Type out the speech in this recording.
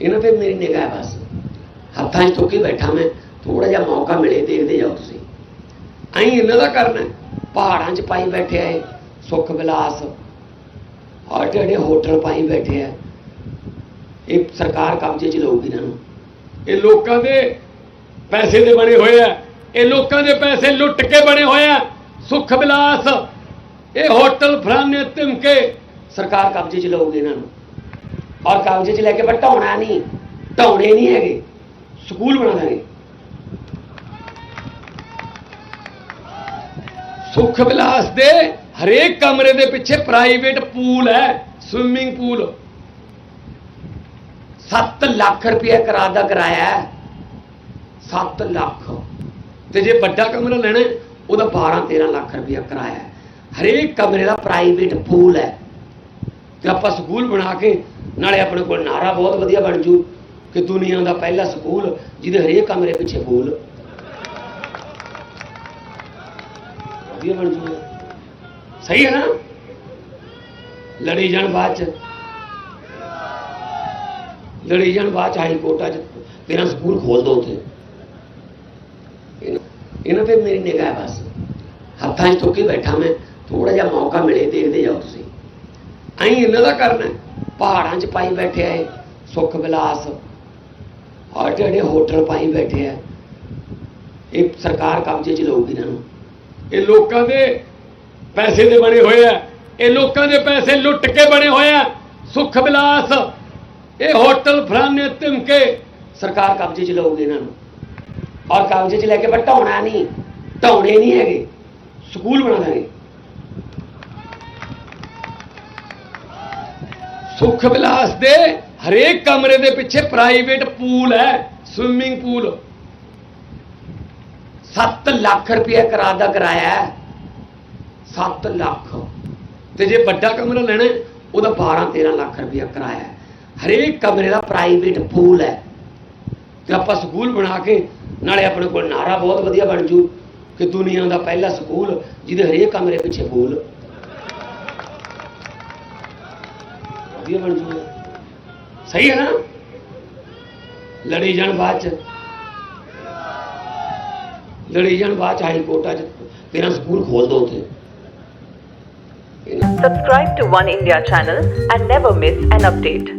ਇਹਨਾਂ ਤੇ ਮੇਰੀ ਨਿਗਾਹ ਬਸ। ਹੱਥਾਂ 'ਚ ਚੁੱਕੀ ਬੈਠਾ ਮੈਂ ਥੋੜਾ ਜਿਹਾ ਮੌਕਾ ਮਿਲੇ ਦੇਖਦੇ ਜਾਓ ਤੁਸੀਂ। ਐਂ ਇਹਨਾਂ ਦਾ ਕਰਨਾ। ਪਹਾੜਾਂ 'ਚ ਪਾਈ ਬੈਠੇ ਆਏ ਸੁੱਖ ਵਿਲਾਸ। ਔਰ ਜਿਹੜੇ ਹੋਟਲ ਪਾਈ ਬੈਠੇ ਆ ਇਹ ਸਰਕਾਰ ਕਬਜ਼ੇ 'ਚ ਲਊਗੀ ਇਹਨਾਂ ਨੂੰ। ਇਹ ਲੋਕਾਂ ਦੇ ਪੈਸੇ ਦੇ ਬਣੇ ਹੋਏ ਆ। ਇਹ ਲੋਕਾਂ ਦੇ ਪੈਸੇ ਲੁੱਟ ਕੇ ਬਣੇ ਹੋਏ ਆ। ਸੁੱਖ ਵਿਲਾਸ। ਇਹ ਹੋਟਲ ਫਲਾਣੇ ਤਿਮਕੇ ਸਰਕਾਰ ਕਬਜ਼ੇ 'ਚ ਲਊਗੀ ਇਹਨਾਂ ਨੂੰ। ਔਰ ਕਬਜ਼ੇ 'ਚ ਲੈ ਕੇ ਪਰ ਢਾਉਣਾ ਨਹੀਂ, ਢਾਉਣੇ ਨਹੀਂ ਹੈਗੇ। ਸਕੂਲ ਬਣਾ ਦਾਂਗੇ। ਸੁੱਖ ਵਿਲਾਸ ਦੇ ਹਰੇਕ ਕਮਰੇ ਦੇ ਪਿੱਛੇ ਪ੍ਰਾਈਵੇਟ ਪੂਲ ਹੈ ਸਵਿਮਿੰਗ ਪੂਲ 7 ਲੱਖ ਰੁਪਏ ਕਰਾ ਦਾ ਕਿਰਾਇਆ ਹੈ। 7 ਲੱਖ। ਤੇ ਜੇ ਵੱਡਾ ਕਮਰਾ ਲੈਣਾ ਉਹਦਾ 12 13 ਲੱਖ ਰੁਪਏ ਕਿਰਾਇਆ ਹਰੇਕ ਕਮਰੇ ਦਾ ਪ੍ਰਾਈਵੇਟ ਪੂਲ ਹੈ। ਤੇ ਆਪਾਂ ਸਕੂਲ ਬਣਾ ਕੇ ਨਾਲੇ ਆਪਣੇ ਕੋਲ ਨਾਰਾ ਬਹੁਤ ਵਧੀਆ ਬਣ ਜੂ ਕਿ ਦੁਨੀਆ ਦਾ ਪਹਿਲਾ ਸਕੂਲ ਜਿਹਦੇ ਹਰੇਕ ਕਮਰੇ ਪਿੱਛੇ ਪੂਲ ਵਧੀਆ ਬਣ ਜੂ ਸਹੀ ਹੈ ਨਾ? ਲੜੀ ਜਾਣ ਬਾਅਦ ਚ। ਲੜੀ ਜਾਣ ਬਾਅਦ ਚ ਹਾਈ ਕੋਰਟਾਂ ਚ ਤੇਰਾ ਸਕੂਲ ਖੋਲ ਦੋ ਉੱਥੇ। ਇਹਨਾਂ- ਤੇ ਮੇਰੀ ਨਿਗਾਹ ਬਸ। ਹੱਥਾਂ 'ਚ ਚੁੱਕੀ ਬੈਠਾ ਮੈਂ। ਥੋੜਾ ਜਿਹਾ ਮੌਕਾ ਮਿਲੇ ਦੇਖਦੇ ਜਾਓ ਤੁਸੀਂ। ਐਂ ਇਹਨਾਂ ਦਾ ਕਰਨਾ। ਪਹਾੜਾਂ 'ਚ ਪਾਈ ਬੈਠੇ ਆਏ ਸੁੱਖ ਵਿਲਾਸ। ਔਰ ਜਿਹੜੇ ਹੋਟਲ ਪਾਈ ਬੈਠੇ ਆ ਇਹ ਸਰਕਾਰ ਕਬਜ਼ੇ 'ਚ ਲਊਗੀ ਇਹਨਾਂ ਨੂੰ। ਇਹ ਲੋਕਾਂ ਦੇ ਪੈਸੇ ਦੇ ਬਣੇ ਹੋਏ ਆ। ਇਹ ਲੋਕਾਂ ਦੇ ਪੈਸੇ ਲੁੱਟ ਕੇ ਬਣੇ ਹੋਏ ਆ। ਸੁੱਖ ਵਿਲਾਸ ਇਹ ਹੋਟਲ ਫਲਾਣੇ ਤਿਮਕੇ ਸਰਕਾਰ ਕਬਜ਼ੇ 'ਚ ਲਊਗੀ ਇਹਨਾਂ ਨੂੰ। ਔਰ ਕਬਜ਼ੇ 'ਚ ਲੈ ਕੇ ਢਾਉਣਾ ਨਹੀਂ। ਢਾਉਣੇ ਨਹੀਂ ਹੈਗੇ। ਸਕੂਲ ਬਣਾ ਦਾਂਗੇ। ਸੁੱਖ ਵਿਲਾਸ ਦੇ ਹਰੇਕ ਕਮਰੇ ਦੇ ਪਿੱਛੇ ਪ੍ਰਾਈਵੇਟ ਪੂਲ ਹੈ ਸਵਿਮਿੰਗ ਪੂਲ 7 ਲੱਖ ਰੁਪਏ ਕਰਾ ਦਾ ਕਿਰਾਇਆ ਹੈ। 7 ਲੱਖ। ਤੇ ਜੇ ਵੱਡਾ ਕਮਰਾ ਲੈਣਾ ਉਹਦਾ 12 13 ਲੱਖ ਰੁਪਏ ਕਿਰਾਇਆ ਹਰੇਕ ਕਮਰੇ ਦਾ ਪ੍ਰਾਈਵੇਟ ਪੂਲ ਹੈ। ਤੇ ਆਪਾਂ ਸਕੂਲ ਬਣਾ ਕੇ, ਨਾਲੇ ਆਪਣੇ ਕੋਲ ਨਾਰਾ ਬਹੁਤ ਵਧੀਆ ਬਣ ਜੂ ਕਿ ਦੁਨੀਆ ਦਾ ਪਹਿਲਾ ਸਕੂਲ, ਜਿਹਦੇ ਹਰੇਕ ਕਮਰੇ ਪਿੱਛੇ ਪੂਲ ਵਧੀਆ ਬਣ ਜੂ ਸਹੀ ਹੈ ਨਾ ਲੜੀ ਜਾਣ ਬਾਅਦ ਚ ਲੜੀ ਜਾਣ ਬਾਅਦ ਚ ਹਾਈ ਕੋਰਟਾਂ ਚ ਤੇਰਾ ਸਕੂਲ ਖੋਲ ਦੋ ਉੱਥੇ ਇਹਨਾਂ- Subscribe to One India channel and never miss an update.